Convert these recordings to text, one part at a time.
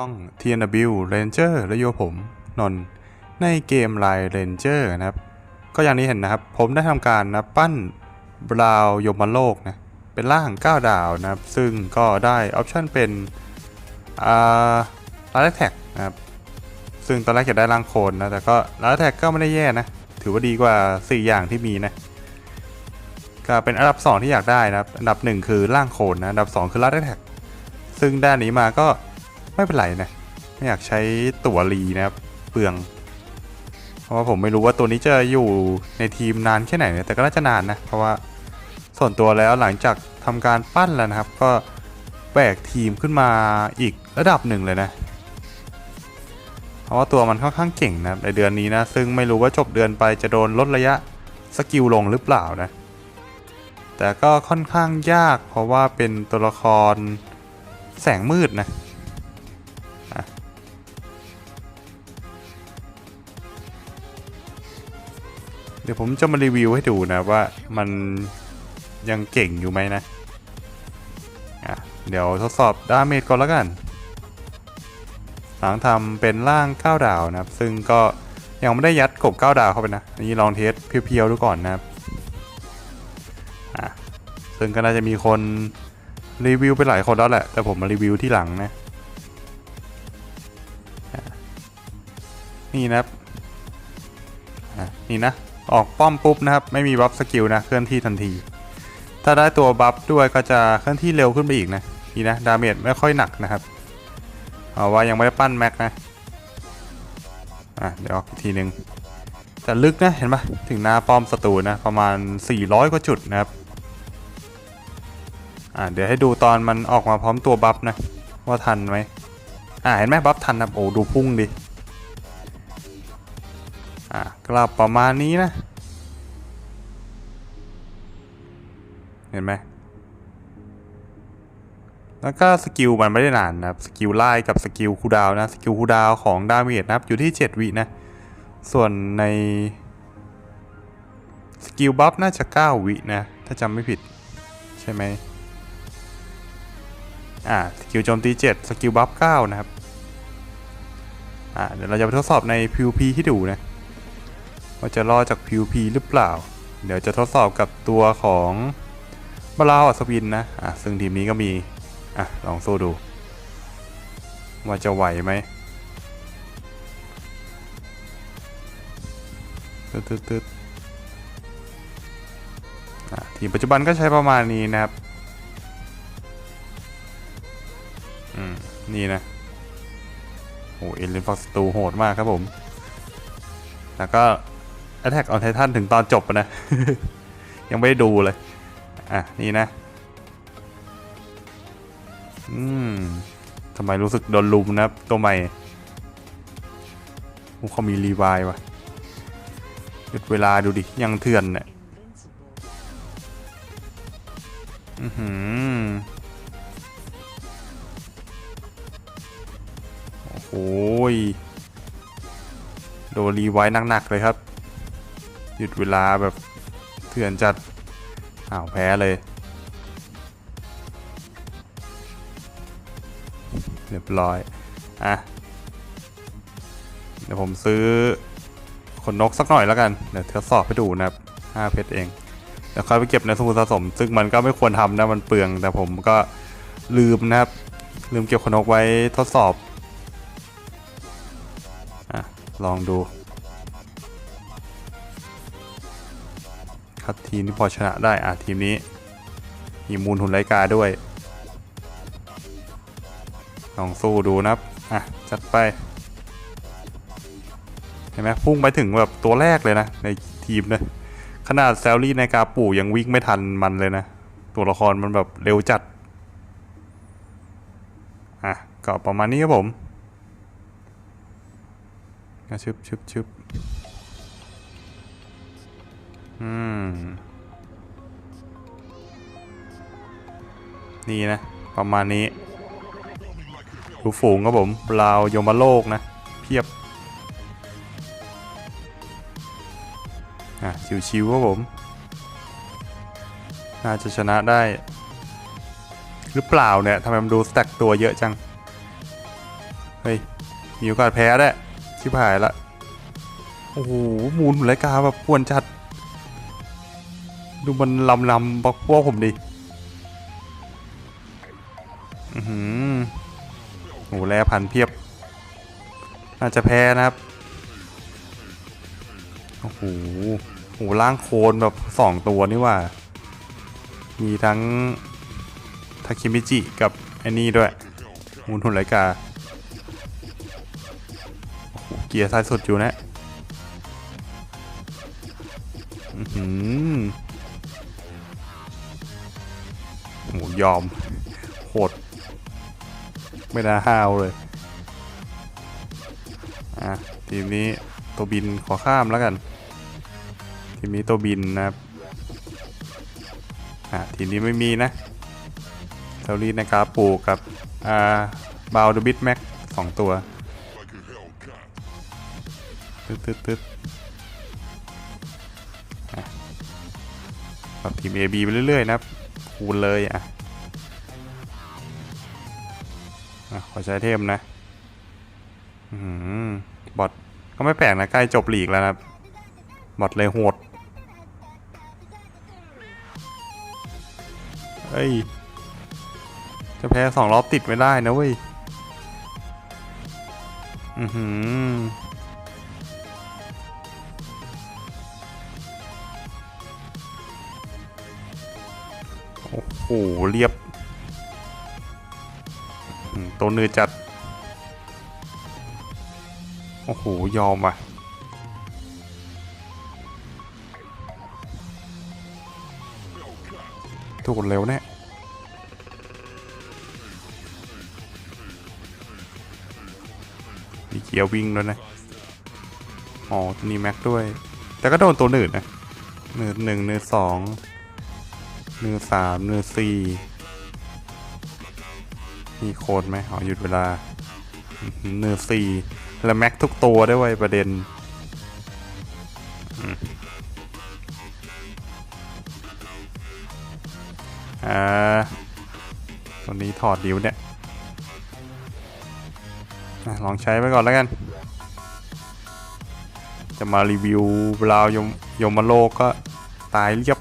ต้อง TNW Ranger และโยผมนนในเกม Line Ranger นะครับ ก็อย่างที่เห็นนะครับ ผมได้ทำการนะปั้นบราวโยมโลกนะเป็นร่าง 9 ดาวนะครับ ซึ่งก็ได้ออปชันเป็นอ่าลาแท็กนะครับ ซึ่งตอนแรกจะได้ร่างโคนนะ แต่ก็ลาแท็กก็ไม่ได้แย่นะ ถือว่าดีกว่า 4 อย่างที่มีนะก็เป็นอันดับ 2 ที่อยากได้นะครับ อันดับ 1 คือร่างโคนนะ อันดับ 2 คือลาแท็กซึ่งด้านนี้มาก็ ไม่เป็นไรนะ ไม่อยากใช้ตั๋วรีนะครับเปลือง เพราะว่าผมไม่รู้ว่าตัวนี้จะอยู่ในทีมนานแค่ไหนนะแต่ก็น่าจะนานนะ เพราะว่าส่วนตัวแล้วหลังจากทำการปั้นแล้วนะครับ ก็แบกทีมขึ้นมาอีกระดับหนึ่งเลยนะ เพราะว่าตัวมันค่อนข้างเก่งนะในเดือนนี้นะ ซึ่งไม่รู้ว่าจบเดือนไปจะโดนลดระยะสกิลลงหรือเปล่านะ แต่ก็ค่อนข้างยากเพราะว่าเป็นตัวละครแสงมืดนะ เดี๋ยวผมจะมารีวิวให้ดูนะว่ามันยังเก่งอยู่ไหมนะอะเดี๋ยวทดสอบดาเมจก่อนแล้วกันหลังทำเป็นร่าง9ดาวนะครับ ซึ่งก็ยังไม่ได้ยัดกบ9ดาวเข้าไปนะนนี้ลองเทสเพียวๆดูก่อนนะครับอะซึ่งก็น่าจะมีคนรีวิวไปหลายคนแล้วแหละ แต่ผมมารีวิวที่หลังนะ นี่นะครับอะนี่นะ ออกป้อมปุ๊บนะครับ ไม่มีบัฟสกิลนะเคลื่อนที่ทันที ถ้าได้ตัวบัฟด้วยก็จะเคลื่อนที่เร็วขึ้นไปอีกนะนี่นะดาเมจไม่ค่อยหนักนะครับเอาว่ายังไม่ได้ปั้นแม็กนะอะเดี๋ยวออกอีกทีหนึ่งแต่ลึกนะเห็นปะถึงหน้าป้อมศัตรูนะประมาณ 400 กว่าจุดนะครับอะเดี๋ยวให้ดูตอนมันออกมาพร้อมตัวบัฟนะว่าทันไหมอะเห็นไหมบัฟทันนะโอ้ดูพุ่งดิ อะกลับประมาณนี้นะ เห็นไหมแล้วก็สกิลมันไม่ได้นานนะครับ สกิลไล่กับสกิลคูดาวนะ สกิลคูดาวของดาเมจนะครับ อยู่ที่ 7 วินะ ส่วนใน สกิลบัฟน่าจะ 9 วินะ ถ้าจำไม่ผิด ใช่ไหมอ่า สกิลโจมตี 7 สกิลบัฟ 9 นะครับ อ่า เดี๋ยวเราจะไปทดสอบใน PVP ที่ดูนะ ว่าจะรอดจาก PVP หรือเปล่า เดี๋ยวจะทดสอบกับตัวของบาลาวอัศวินนะอะซึ่งทีมนี้ก็มีอะลองสู้ดู ว่าจะไหวไหมตึ๊ดตึ๊ดทีมปัจจุบันก็ใช้ประมาณนี้นะครับ อืม นี่นะโอ้เอลินฟอสตูโหดมากครับผม แล้วก็ Attack on Titan ถึงตอนจบนะ ยังไม่ได้ดูเลย อะ นี่นะ อืมทำไมรู้สึกโดนลุมนะตัวใหม่เขามีรีวายวะหยุดเวลาดูดิ ยังเถื่อนเนี่ยอือหือโอ้โหยโดนรีไวท์หนักๆเลยครับ หยุดเวลาแบบเถื่อนจัด อ้าวแพ้เลย เรียบร้อย อะ เดี๋ยวผมซื้อขนนกสักหน่อยแล้วกัน เดี๋ยวทดสอบให้ดูนะครับ5เพชรเอง เดี๋ยวค่อยไปเก็บในสมุดสะสม ซึ่งมันก็ไม่ควรทำนะ มันเปลือง แต่ผมก็ลืมนะครับ ลืมเก็บขนนกไว้ทดสอบ อะ ลองดู ครับทีมที่พอชนะได้ อะทีมนี้มีมูลหุ่นไรกาด้วย ลองสู้ดูนะอะ จัดไป เห็นไหมพุ่งไปถึงแบบตัวแรกเลยนะ ในทีมนะ ขนาดแซลลี่ในกาปู่ยังวิ่งไม่ทันมันเลยนะ ตัวละครมันแบบเร็วจัด อะ ก็ประมาณนี้ครับผมอะชึบชึบชึบ อืม นี่นะ ประมาณนี้ดูฝูงครับผมลาวยมโลกนะ เพียบ อะ ชิวๆครับผม น่าจะชนะได้ หรือเปล่าเนี่ยทำไมมันดูสแต็กตัวเยอะจัง เฮ้ย มีโอกาสแพ้แหละชิบหายละ โอ้โห มูลรายการแบบควรจัด ดูมันลำลำบอกพวกผมดิอือหือโหแลพันเพียบ น่าจะแพ้นะครับ โอ้โหโหล่างโคลนแบบสองตัวนี่ว่า มีทั้งทาคิมิจิกับไอ้นี่ด้วยมูลหุ่นไรกา เกียร์ซ้ายสุดอยู่นะ อือหือ ยอมโหดไม่น่าห้าวเลย อะ ทีมนี้ตัวบินขอข้ามแล้วกัน ทีมนี้ตัวบินนะครับอะทีมนี้ไม่มีนะเทลลีนะครับปูกับ อ่าบาวดบิทแม็กสองตัวตึ๊ดตึ๊ดตึ๊ดอะปรับทีม AB ไปเรื่อย ๆ นะครับคูณเลยอะ ขอใช้เทมนะอบอทก็ไม่แปลกนะใกล้จบหลีกแล้วนะครับบอทเลยโหดเฮ้ย จะแพ้สองรอบติดไม่ได้นะเว้ย อือหือ โอ้โห เรียบ ตัวเนื้อจัด โอ้โห ยอมอะถูกเร็วแน่มีเกียร์วิ่งด้วยนะ อ๋อตัวนี้แม็กด้วย แต่ก็โดนตัวหนืดนะหนืดหนึ่งหนืดสองหนืดสามหนืดสี่ มีโค้ดไหมอ๋อหยุดเวลาอื้อหือหนืดสี่แล้วแม็กทุกตัวได้วยเวยประเด็นอ่าตัวนี้ถอดดิ้วเนี่ยลองใช้ไปก่อนแล้วกัน จะมารีวิวบราวยมยมโลกก็ตายเรียบ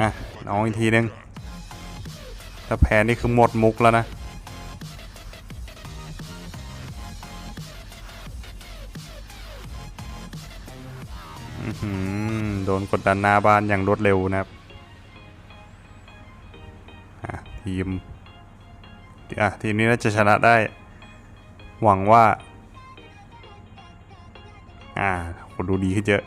อะน้องอีกทีนึง ถ้าแพ้นี่คือหมดมุกแล้วนะโดนกดดันหน้าบ้านอย่างรวดเร็วนะครับทีมอะทีมนี้น่าจะชนะได้ หวังว่า อ่าคนดูดีขึ้นเยอะ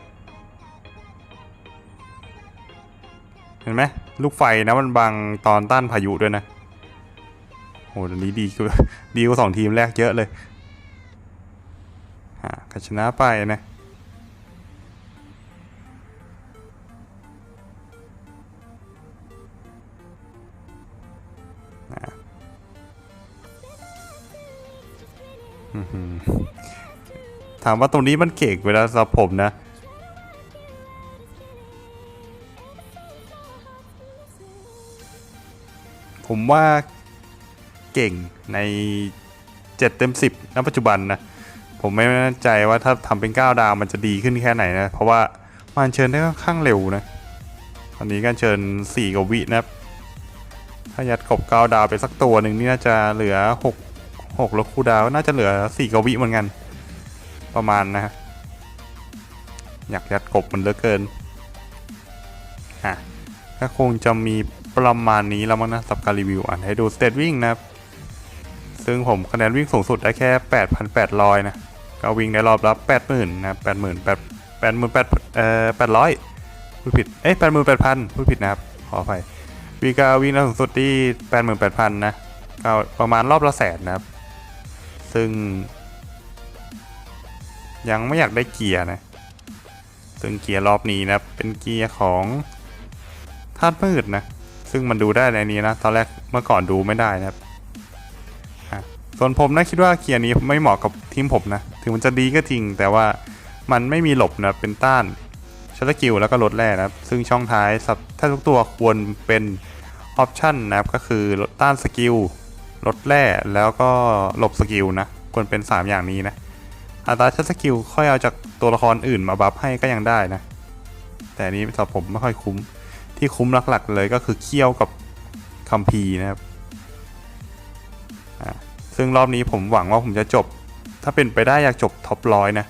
เห็นไหม ลูกไฟนะมันบังตอนต้านพายุด้วยนะโหตอนนี้ดีกว่าดีกว่าสองทีมแรกเยอะเลยอ่าก็ชนะไปนะถามว่าตรงนี้มันเก่งเวลาสำหรับผมนะ ผมว่าเก่งใน 7 เต็ม 10ณปัจจุบันนะ ผมไม่แน่ใจว่าถ้าทำเป็น 9 ดาวมันจะดีขึ้นแค่ไหนนะ เพราะว่ามันเชิญได้ค่อนข้างเร็วนะ ตอนนี้การเชิญ 4กว่าวินะครับถ้ายัดกบ 9 ดาวไปสักตัวหนึ่งนี่น่าจะเหลือ 6 6ลคูดาวน่าจะเหลือ 4กว่าวิเหมือนกัน ประมาณนะฮะอยากยัดกบมันเหลือเกินอะก็คงจะมี ประมาณนี้แล้วมั้งนะสับการรีวิวอ่านให้ดูสเตตวิ่งนะครับ ซึ่งผมคะแนนวิ่งสูงสุดได้แค่ 8,800 นะ ก็วิ่งได้รอบละ80,000นะ80,000 8 88,000เอ่อ800พูดผิด เอ้ย88,000พูดผิดนะครับ ขออภัยวีกาวิ่งได้สูงสุดที่ 88,000 นะก็ประมาณรอบละแสนนะครับ ซึ่ง ยังไม่อยากได้เกียร์นะ ซึ่งเกียร์รอบนี้นะเป็นเกียร์ของธาตุมืดนะ ซึ่งมันดูได้ในนี้นะ ตอนแรกเมื่อก่อนดูไม่ได้นะครับส่วนผมนะคิดว่าเกียร์นี้ไม่เหมาะกับทีมผมนะ ถึงมันจะดีก็จริง แต่ว่ามันไม่มีหลบนะเป็นต้านชัตเตอร์กิลแล้วก็ลดแร่นะครับ ซึ่งช่องท้ายสับถ้าทุกตัวควรเป็นออปชั่นนะครับ ก็คือลดต้านสกิลลดแร่แล้วก็หลบสกิลนะ ควรเป็น 3 อย่างนี้นะ อัตราใช้สกิลค่อยเอาจากตัวละครอื่นมาบัฟให้ก็ยังได้นะ แต่นนี้สำหรับผมไม่ค่อยคุ้ม ที่คุ้มหลักๆเลยก็คือเคี่ยวกับคัมภีร์นะครับ ซึ่งรอบนี้ผมหวังว่าผมจะจบ ถ้าเป็นไปได้อยากจบท็อปร้อยนะ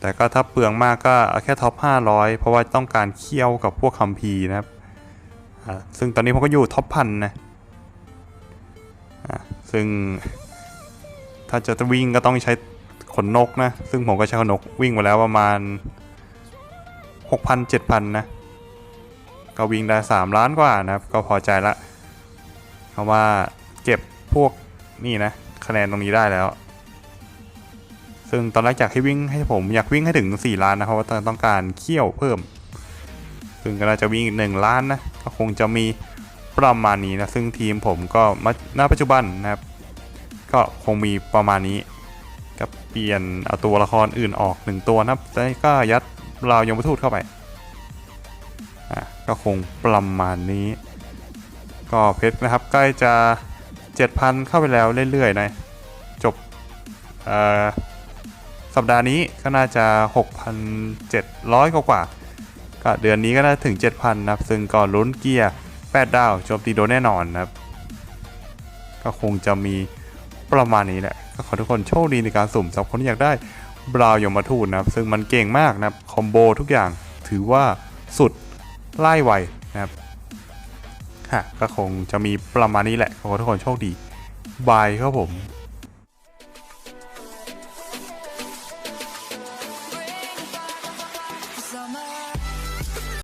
แต่ก็ถ้าเปลืองมากก็เอาแค่ท็อป 500 เพราะว่าต้องการเคี่ยวกับพวกคัมภีร์นะครับ ซึ่งตอนนี้ผมก็อยู่ท็อปพันนะซึ่งถ้าจะวิ่งก็ต้องใช้ขนนกนะ ซึ่งผมก็ใช้ขนนกวิ่งมาแล้วประมาณ 6,000 7,000 นะ ก็วิ่งได้ 3 ล้านกว่านะครับ ก็พอใจละเพราะว่าเก็บพวกนี่นะ คะแนนตรงนี้ได้แล้ว ซึ่งตอนแรกอยากให้วิ่งให้ผมอยากวิ่งให้ถึง 4 ล้านนะเพราะว่าต้องการเคี่ยวเพิ่ม ซึ่งก็น่าจะวิ่งอีก1ล้านนะ ก็คงจะมีประมาณนี้นะ ซึ่งทีมผมก็มาณปัจจุบันนะครับ ก็คงมีประมาณนี้ก็เปลี่ยนเอาตัวละครอื่นออกหนึ่งตัวนะครับแล้วก็ยัดราวยมทูตเข้าไป ก็คงประมาณนี้ ก็เพชรนะครับใกล้จะ 7,000 เข้าไปแล้วเรื่อยๆนะจบสัปดาห์นี้ก็น่าจะ 6,700 กว่าๆก็เดือนนี้ก็น่าถึง 7,000 นะครับ ซึ่งก็ลุ้นเกียร์ 8 ดาวโจมตีโดนแน่นอนนะครับ ก็คงจะมีประมาณนี้แหละก็ขอทุกคนโชคดีในการสุ่มสำหรับคนที่อยากได้บราวยมทูตนะครับ ซึ่งมันเก่งมากนะครับ คอมโบทุกอย่างถือว่าสุด ไล่ไวนะครับฮะก็คงจะมีประมาณนี้แหละขอทุกคนโชคดีบายครับผม